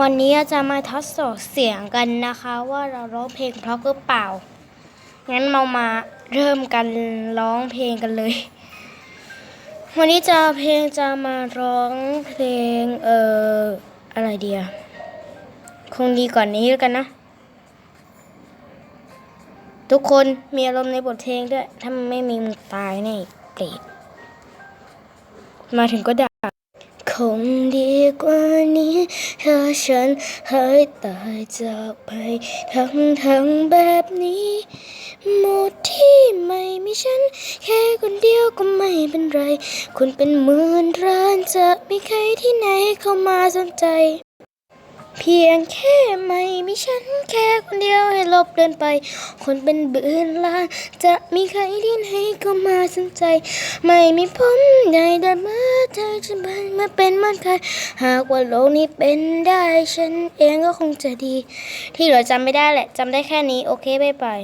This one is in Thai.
วันนี้จะมาทดสอบเสียงกันนะคะว่าเราร้องเพลงเพราะหรือเปล่า งั้นเรามาเริ่มกันร้องเพลงกันเลย วันนี้จะเพลงจะมาร้องเพลงเอ่ออะไรเดียคงดีกว่านนี้แล้วกันนะ ทุกคนมีอารมณ์ในบทเพลงด้วย ถ้าไม่มีมึงตายแน่เปรตมาถึงก็ด่าคงดี กว่านี้ถ้าฉันหายตายจากไปทั้งทั้งแบบนี้หมดที่ไม่มีฉัน แค่คนเดียวก็ไม่เป็นไร คุณเป็นหมื่นร้านจะมีใครที่ไหนเข้ามาสนใจ เพียงแค่ไม่มีฉัน แค่คนเดียวให้ลบเดินไป คนเป็นเบือนล้าน จะมีใครที่ไหนเข้ามาสนใจ ไม่มีผมใหญ่เดินมา ธอจะเป็นมาเป็นมันใครหากว่าโลกนี้เป็นได้ฉันเองก็คงจะดี ที่เหลือจำไม่ได้แหละจำได้แค่นี้ โอเคบายบาย